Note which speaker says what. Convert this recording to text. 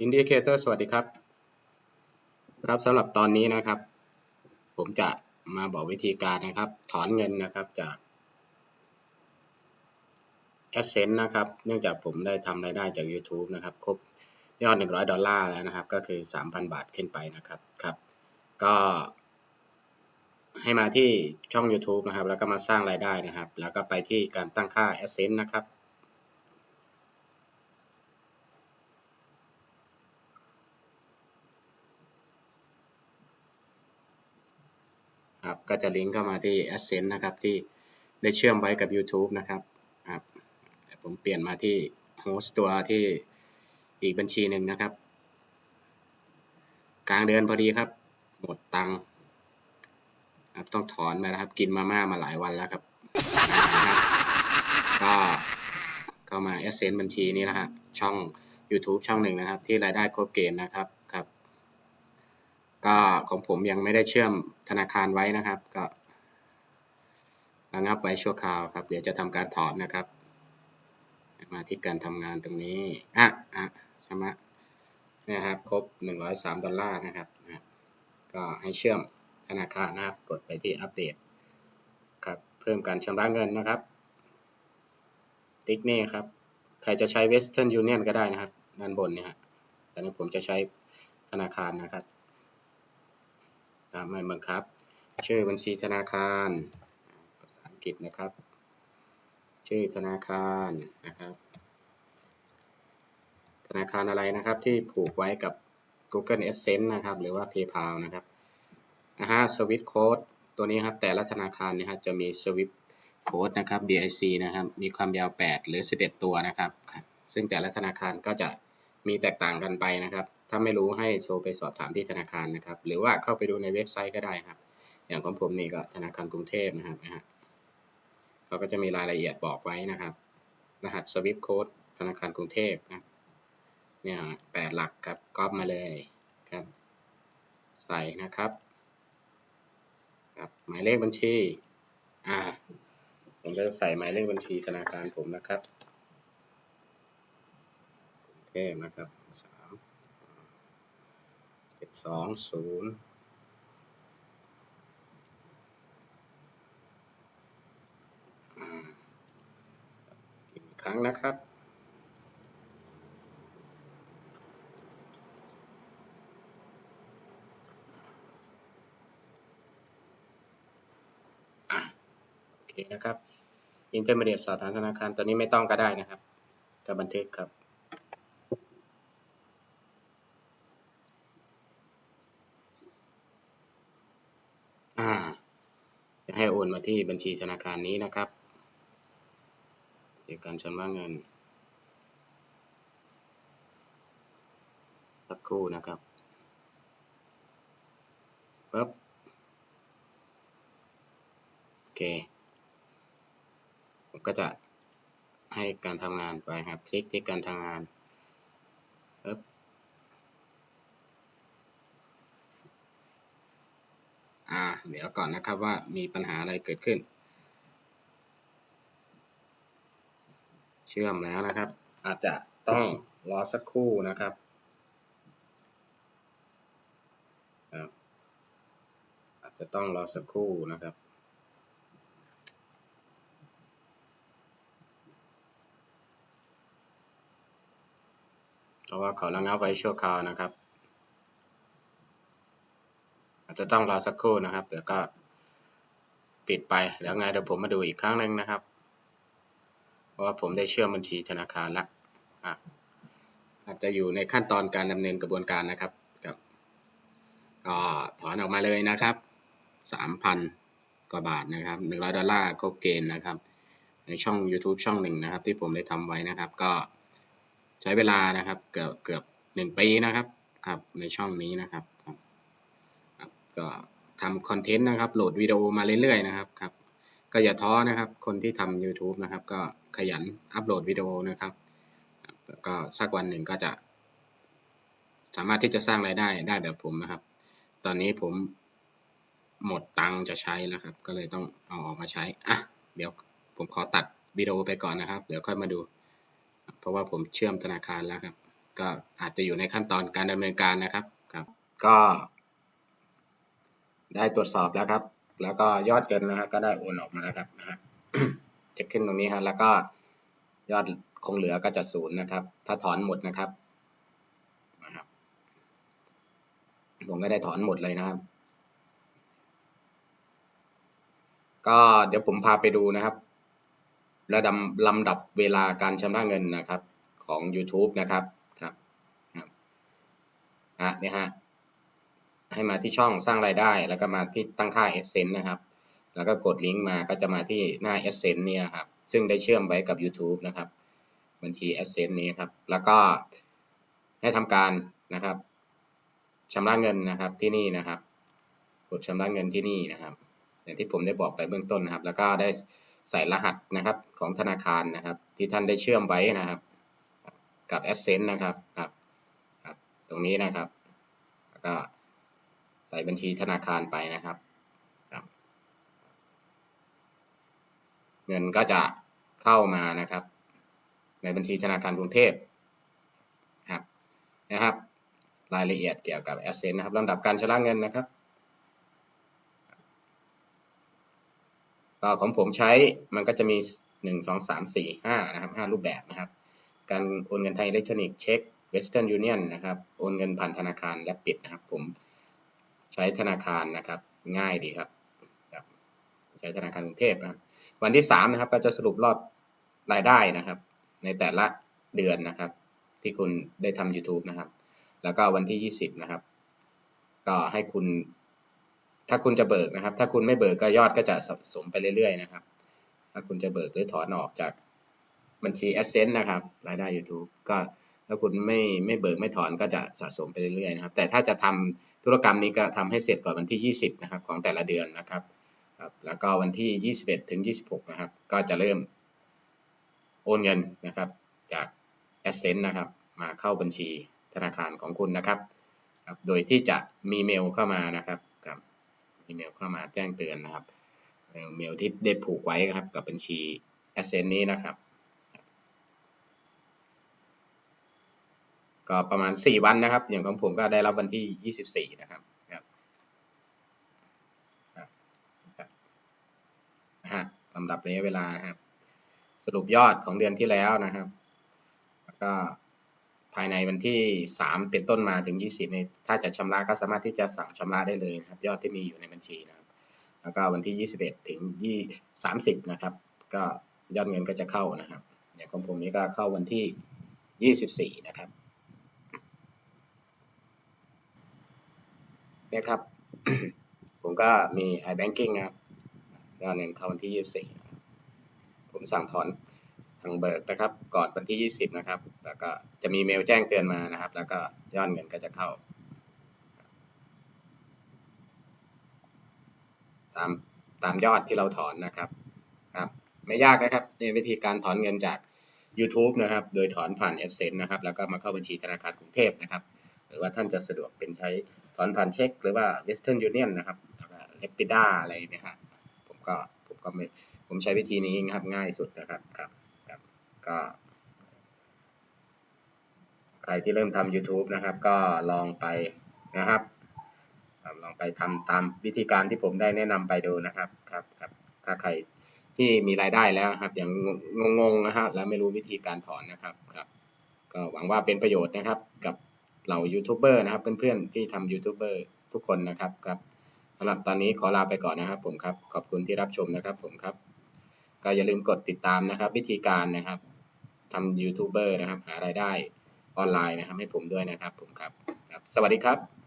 Speaker 1: อินดิเคเตอร์สวัสดีครับ ครับสำหรับตอนนี้นะครับ ผมจะมาบอกวิธีการนะครับ ถอนเงินนะครับจาก a d s e n s e นะครับ เนื่องจากผมได้ทำรายได้จาก YouTube นะครับ ครบยอด 100 ดอลลาร์แล้วนะครับ ก็คือ 3,000 บาทขึ้นไปนะครับครับ ก็ให้มาที่ช่อง YouTube นะครับ แล้วก็มาสร้างรายได้นะครับ แล้วก็ไปที่การตั้งค่า a d s e n s e นะครับ ครับก็จะลิงก์เข้ามาที่ Ascent นะครับที่ได้เชื่อมไว้กับ YouTube นะครับครับผมเปลี่ยนมาที่โฮสต์ตัวที่อีกบัญชีหนึ่งนะครับ กลางเดือนพอดีครับ หมดตังค์ครับต้องถอนมานะครับ กินมาม่ามาหลายวันแล้วครับรบก็เข้ามา Ascent บัญชีนี้นะฮะช่อง YouTube ช่องหนึ่งนะครับ ที่รายได้ครบเกณฑ์นะครับ ก็ของผมยังไม่ได้เชื่อมธนาคารไว้นะครับ ก็ระงับไว้ชั่วคราวครับ เดี๋ยวจะทำการถอนนะครับ มาที่การทำงานตรงนี้อะอะใช่ไหมนี่ครับครบ 103 ดอลลาร์นะครับก็ให้เชื่อมธนาคารนะครับ กดไปที่อัปเดตครับเพิ่มการชำระเงินนะครับ ติ๊กนี่ครับ ใครจะใช้ Western Union ก็ได้นะครับ ด้านบนเนี่ยฮะแต่นี้ผมจะใช้ธนาคารนะครับ ไม่บังคับ ชื่อบัญชีธนาคารภาษาอังกฤษนะครับ ชื่อธนาคารนะครับ ธนาคารอะไรนะครับที่ผูกไว้กับ Google Adsense นะครับ หรือว่า PayPal นะครับนะฮะ Swift Code ตัวนี้ครับแต่ละธนาคารนะครับจะมี Swift Code นะครับ BIC นะครับ มีความยาว 8 หรือ 11 ตัวนะครับ ซึ่งแต่ละธนาคารก็จะมีแตกต่างกันไปนะครับ ถ้าไม่รู้ให้โทรไปสอบถามที่ธนาคารนะครับ หรือว่าเข้าไปดูในเว็บไซต์ก็ได้ครับ อย่างของผมนี่ก็ธนาคารกรุงเทพนะครับนะฮะเขาก็จะมีรายละเอียดบอกไว้นะครับ รหัสสวิฟโค้ดธนาคารกรุงเทพนะเนี่ยแปดหลักครับก๊อปมาเลยครับ ใส่นะครับครับหมายเลขบัญชีอ่าผมจะใส่หมายเลขบัญชีธนาคารผมนะครับกรุงเทพนะครับ เจ็ดสองศูนย์อีกครั้งนะครับโอเคนะครับอินเทอร์เมเดียตสาธารณธนาคารตัวนี้ไม่ต้องก็ได้นะครับ กับบันทึกครับจะ ให้โอนมาที่บัญชีธนาคารนี้นะครับเกี่ยวกับการชำระเงิน สักครู่นะครับปึ๊บโอเคผมก็จะให้การทำงานไปครับ คลิกที่การทำงานปึ๊บ อ่าเดี๋ยวก่อนนะครับว่ามีปัญหาอะไรเกิดขึ้น เชื่อมแล้วนะครับ อาจจะต้องรอสักครู่นะครับอาจจะต้องรอสักครู่นะครับเพราะว่าเขาระงับไว้ชั่วคราวนะครับ อาจจะต้องรอสักครู่นะครับเดี๋ยวก็ปิดไปแล้วไงเดี๋ยวผมมาดูอีกครั้งหนึ่งนะครับ เพราะว่าผมได้เชื่อมบัญชีธนาคารล้วอาจจะอยู่ในขั้นตอนการดำเนินกระบวนการนะครับครับก็ถอนออกมาเลยนะครับสามพันกว่าบาทนะครับหนึ่งร้อยดอลลาร์ครบเกณฑ์นะครับ ในช่อง YouTube ช่องหนึ่งนะครับ ที่ผมได้ทำไว้นะครับ ก็ใช้เวลานะครับเกือบเกือบหนึ่งปีนะครับครับในช่องนี้นะครับ ก็ทำคอนเทนต์นะครับ โหลดวิดีโอมาเรื่อยๆนะครับครับ ก็อย่าท้อนะครับ คนที่ทำ YouTube นะครับ ก็ขยันอัปโหลดวิดีโอนะครับ ก็สักวันหนึ่งก็จะ สามารถที่จะสร้างรายได้ได้แบบผมนะครับ ตอนนี้ผมหมดตังจะใช้แล้วครับ ก็เลยต้องเอาออกมาใช้ อะ เดี๋ยวผมขอตัดวิดีโอไปก่อนนะครับ เดี๋ยวค่อยมาดู เพราะว่าผมเชื่อมธนาคารแล้วครับ ก็อาจจะอยู่ในขั้นตอนการดำเนินการนะครับ ครับ ก็ ได้ตรวจสอบแล้วครับ แล้วก็ยอดเงินนะครก็ได้โอนออกมาแล้วครับนะฮะจะขึ้นตรงนี้ครับแล้วก็ยอดคงเหลือก็จะศูนย์นะครับ ถ้าถอนหมดนะครับนะครับ ผมก็ได้ถอนหมดเลยนะครับ ก็เดี๋ยวผมพาไปดูนะครับ ระดับลำดับเวลาการชำระเงินนะครับ ของ YouTube นะครับครับครับอะเนี่ยฮะ ให้มาที่ช่องสร้างรายได้ แล้วก็มาที่ตั้งค่า Essence นะครับ แล้วก็กดลิงก์มาก็จะมาที่หน้า Essence เนี่ยครับ ซึ่งได้เชื่อมไว้กับ YouTube นะครับ บัญชี Essence นี้ครับ แล้วก็ให้ทำการนะครับชำระเงินนะครับที่นี่นะครับ กดชำระเงินที่นี่นะครับ อย่างที่ผมได้บอกไปเบื้องต้นนะครับ แล้วก็ได้ใส่รหัสนะครับของธนาคารนะครับ ที่ท่านได้เชื่อมไว้นะครับ กับ Essence นะครับครับ ตรงนี้นะครับแล้วก็ ส่บัญชีธนาคารไปนะครับ เงินก็จะเข้ามานะครับ ในบัญชีธนาคารกรุงเทพครับนะครับ รายละเอียดเกี่ยวกับ Essence นะครับลำดับการชำระเงินนะครับก็ของผมใช้มันก็จะมี 1 2 3 4 5นะครับ5รูปแบบนะครับ การโอนเงินทางอิเล็กทรอนิกส์เช็ค Western Union นะครับ โอนเงินผ่านธนาคารและปิดนะครับผม ใช้ธนาคารนะครับ ง่ายดีครับใช้ธนาคารกรุงเทพนะวันที่3นะครับก็จะสรุปรอบรายได้นะครับ ในแต่ละเดือนนะครับ ที่คุณได้ทำ YouTube นะครับ แล้วก็วันที่ 20 นะครับ ก็ให้คุณ ถ้าคุณจะเบิกนะครับ ถ้าคุณไม่เบิกก็ยอดก็จะสะสมไปเรื่อยๆนะครับ ถ้าคุณจะเบิกหรือถอนออกจากบัญชี Ascent นะครับ รายได้ YouTube ก็ ถ้าคุณไม่ไม่เบิกไม่ถอนก็จะสะสมไปเรื่อยๆนะครับ แต่ถ้าจะทำธุรกรรมนี้ก็ทำให้เสร็จก่อนวันที่ 20 นะครับ ของแต่ละเดือนนะครับครับแล้วก็วันที่ 21 ถึง 26 นะครับ ก็จะเริ่มโอนเงินนะครับ จาก Ascent นะครับ มาเข้าบัญชีธนาคารของคุณนะครับครับ โดยที่จะมีเมลเข้ามานะครับครับมีเมลเข้ามาแจ้งเตือนนะครับ เมลที่ได้ผูกไว้ครับกับบัญชี Ascent นี้นะครับ ก็ประมาณ 4 วันนะครับ อย่างของผมก็ได้รับวันที่ 24 นะครับครับนะฮะลำดับระยะเวลาครับ สรุปยอดของเดือนที่แล้วนะครับ แล้วก็ภายในวันที่ 3 เป็นต้นมาถึง 20ในถ้าจะชำระก็สามารถที่จะสั่งชำระได้เลยครับ ยอดที่มีอยู่ในบัญชีนะครับ แล้วก็วันที่ 21 ถึง30 นะครับ ก็ยอดเงินก็จะเข้านะครับ อย่างของผมนี้ก็เข้าวันที่ 24 นะครับ เนี่ยครับ ผมก็มี iBanking นะครับยอดเงินเข้าวันที่ 24 ผมสั่งถอนทางเบิกนะครับ ก่อนวันที่ 20 นะครับ แล้วก็จะมีเมลแจ้งเตือนมานะครับ แล้วก็ยอดเงินก็จะเข้า ตามตามยอดที่เราถอนนะครับครับ ไม่ยากนะครับในวิธีการถอนเงินจาก YouTube นะครับ โดยถอนผ่าน Essence นะครับ แล้วก็มาเข้าบัญชีธนาคารกรุงเทพนะครับ หรือว่าท่านจะสะดวกเป็นใช้ ถอนผ่านเช็คหรือว่า Western Union นะครับแล้วก็ Rapida อะไรนะฮะผมก็ผมก็ไม่ผมใช้วิธีนี้นะครับง่ายสุดนะครับครับครับก็ ใครที่เริ่มทำ YouTube นะครับ ก็ลองไปนะครับ ลองไปทำตามวิธีการที่ผมได้แนะนำไปดูนะครับครับครับถ้าใครที่มีรายได้แล้วนะครับ อย่างงงๆนะฮะแล้วไม่รู้วิธีการถอนนะครับครับ ก็หวังว่าเป็นประโยชน์นะครับกับ เหล่ายูทูบเบอร์นะครับ เพื่อนๆที่ทำยูทูบเบอร์ทุกคนนะครับครับสำหรับตอนนี้ขอลาไปก่อนนะครับผมครับ ขอบคุณที่รับชมนะครับผมครับ ก็อย่าลืมกดติดตามนะครับ วิธีการนะครับทำยูทูบเบอร์นะครับ หารายได้ออนไลน์นะครับ ให้ผมด้วยนะครับผมครับครับสวัสดีครับ